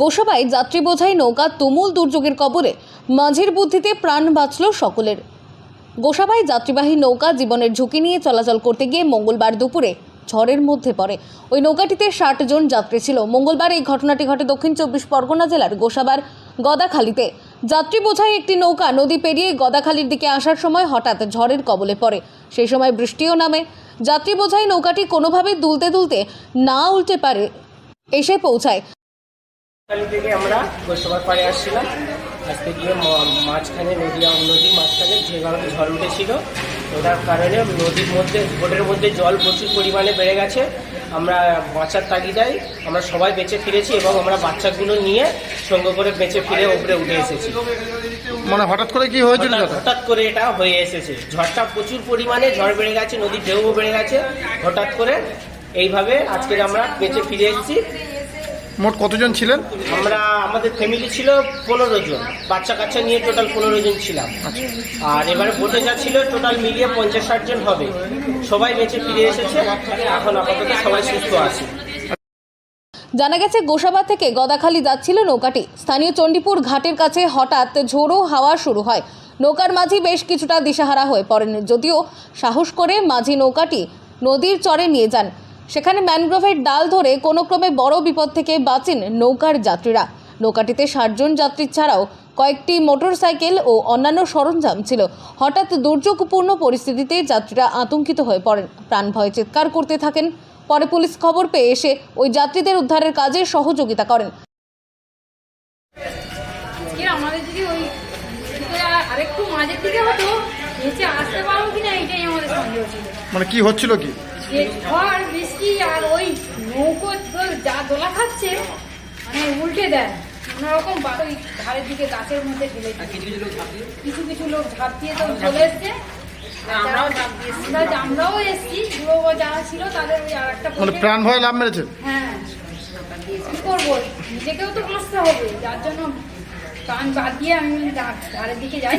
গোসাবায় যাত্রী বোঝাই নৌকা তুমুল দুর্যোগের কবলে মাঝের বুদ্ধিতে প্রাণ বাঁচল সকলের। গোসাবাই যাত্রীবাহী নৌকা জীবনের ঝুঁকি নিয়ে চলাচল করতে গিয়ে মঙ্গলবার দুপুরে ঝড়ের মধ্যে পড়ে। ওই নৌকাটিতে ষাট জন যাত্রী ছিল। মঙ্গলবার এই ঘটনাটি ঘটে দক্ষিণ চব্বিশ পরগনা জেলার গোসাবার গদাখালীতে। যাত্রী বোঝাই একটি নৌকা নদী পেরিয়ে গদাখালীর দিকে আসার সময় হঠাৎ ঝড়ের কবলে পড়ে। সেই সময় বৃষ্টিও নামে। যাত্রী বোঝাই নৌকাটি কোনোভাবে দুলতে দুলতে না উল্টে পারে, এসে পৌঁছায়। কালী থেকে আমরা গোসবার পাড়ে আসছিলাম। আজকে গিয়ে মাঝখানে নদী নদীর মাঝখানে যে কারণে ঝড় উঠেছিল ওটার কারণে নদীর মধ্যে বোটের মধ্যে জল প্রচুর পরিমাণে বেড়ে গেছে। আমরা বাঁচার তাগিদায় আমরা সবাই বেঁচে ফিরেছি এবং আমরা বাচ্চাগুলো নিয়ে সঙ্গে করে বেঁচে ফিরে উপরে উঠে এসেছি। মানে হঠাৎ করে কি হয়েছিল হঠাৎ করে এটা হয়ে এসেছে। ঝড়টা প্রচুর পরিমাণে ঝড় বেড়ে গেছে নদীর ঢেউও বেড়ে গেছে। হঠাৎ করে এইভাবে আজকে আমরা বেঁচে ফিরে এসেছি। মোট কতজন ছিলেন? আমরা আমাদের ফ্যামিলি ছিল পনেরো জন। বাচ্চা কাচ্চা নিয়ে টোটাল পনেরো জন ছিলাম। আর এবারে বোটে যা ছিল টোটাল মিলিয়ে পঞ্চাশ ষাট জন হবে। সবাই বেঁচে ফিরে এসেছে। এখন আপাতত সবাই সুস্থ আছে। জানা গেছে গোসাবা থেকে গদাখালি যাচ্ছিল নৌকাটি। স্থানীয় চণ্ডীপুর ঘাটের কাছে হঠাৎ ঝোড়ো হাওয়া শুরু হয়। নৌকার মাঝি বেশ কিছুটা দিশাহারা হয়ে পড়েন যদিও সাহস করে মাঝি নৌকাটি নদীর চরে নিয়ে যান। সেখানে ম্যানগ্রোভের ডাল ধরে কোনো ক্রমে বড় বিপদ থেকে বাঁচেন নৌকার যাত্রীরা। নৌকাটিতে ষাটজন যাত্রী ছাড়াও কয়েকটি মোটরসাইকেল ও অন্যান্য সরঞ্জাম ছিল। হঠাৎ দুর্যোগপূর্ণ পরিস্থিতিতে যাত্রীরা আতঙ্কিত হয়ে পড়েন। প্রাণ ভয়ে চিৎকার করতে থাকেন। পরে পুলিশ খবর পেয়ে এসে ওই যাত্রীদের উদ্ধারের কাজে সহযোগিতা করেন। আমাদের যদি ওই আরেকটু মাঝের দিকে হতো নিচে আসতে পারব কিনা এটাই আমাদের সন্দেহ ছিল। মানে কি হচ্ছিল কি? যে ঝড় বৃষ্টি আর ওই নৌকো তো যা দোলা খাচ্ছে মানে উল্টে দেয়। ধারের দিকে গাছের মধ্যে ফেলে কিছু কিছু লোক ঝাঁপ দিয়ে? তো চলে এসছে। আমরাও এসছি। যারা ছিল তাদের ওই আর একটা মানে প্রাণ ভয় লাভ মেরেছে? হ্যাঁ। কি করব? নিজেকেও তো বাঁচতে হবে। যার জন্য প্রাণ বাদ দিয়ে আমি ধারের দিকে যাই।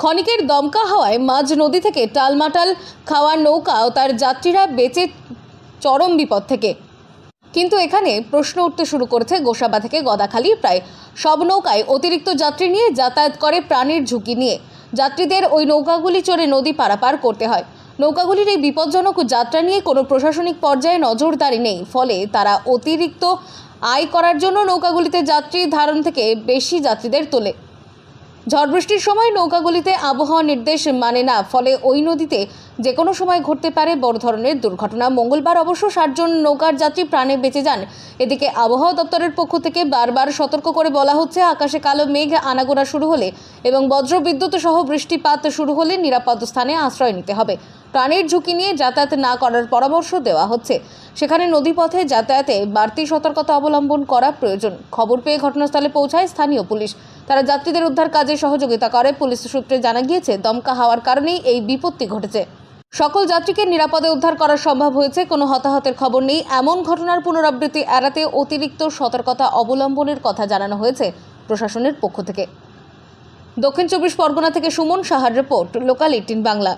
ক্ষণিকের দমকা হওয়ায় মাঝ নদী থেকে টালমাটাল খাওয়ার নৌকা ও তার যাত্রীরা বেঁচে চরম বিপদ থেকে। কিন্তু এখানে প্রশ্ন উঠতে শুরু করেছে গোসাবা থেকে গদাখালি। প্রায় সব নৌকায় অতিরিক্ত যাত্রী নিয়ে যাতায়াত করে প্রাণের ঝুঁকি নিয়ে। যাত্রীদের ওই নৌকাগুলি চড়ে নদী পারাপার করতে হয়। নৌকাগুলির এই বিপজ্জনক যাত্রা নিয়ে কোনো প্রশাসনিক পর্যায়ে নজরদারি নেই। ফলে তারা অতিরিক্ত আয় করার জন্য নৌকাগুলিতে যাত্রী ধারণ থেকে বেশি যাত্রীদের তোলে। ঝড় বৃষ্টির সময় নৌকাগুলিতে আবহাওয়া নির্দেশ মানে না, ফলে ওই নদীতে যে কোনো সময় ঘটতে পারে বড় ধরনের দুর্ঘটনা। মঙ্গলবার অবশ্য ষাটজন নৌকার যাত্রী প্রাণে বেঁচে যান। এদিকে আবহাওয়া দপ্তরের পক্ষ থেকে বারবার সতর্ক করে বলা হচ্ছে, আকাশে কালো মেঘ, আনাগোনা শুরু হলে এবং বজ্রবিদ্যুৎ সহ বৃষ্টিপাত শুরু হলে নিরাপদ স্থানে আশ্রয় নিতে হবে। প্রাণের ঝুঁকি নিয়ে যাতায়াত না করার পরামর্শ দেওয়া হচ্ছে। সেখানে নদীপথে যাতায়াতে বাড়তি সতর্কতা অবলম্বন করা প্রয়োজন। খবর পেয়ে ঘটনাস্থলে পৌঁছায় স্থানীয় পুলিশ। তারা যাত্রীদের উদ্ধার কাজে সহযোগিতা করে। পুলিশ সূত্রে জানা গিয়েছে, দমকা হওয়ার কারণেই এই বিপত্তি ঘটেছে। সকল যাত্রীকে নিরাপদে উদ্ধার করা সম্ভব হয়েছে, কোনো হতাহতের খবর নেই। এমন ঘটনার পুনরাবৃত্তি এড়াতে অতিরিক্ত সতর্কতা অবলম্বনের কথা জানানো হয়েছে প্রশাসনের পক্ষ থেকে। দক্ষিণ চব্বিশ পরগনা থেকে সুমন সাহার রিপোর্ট, লোকাল এইটিন বাংলা।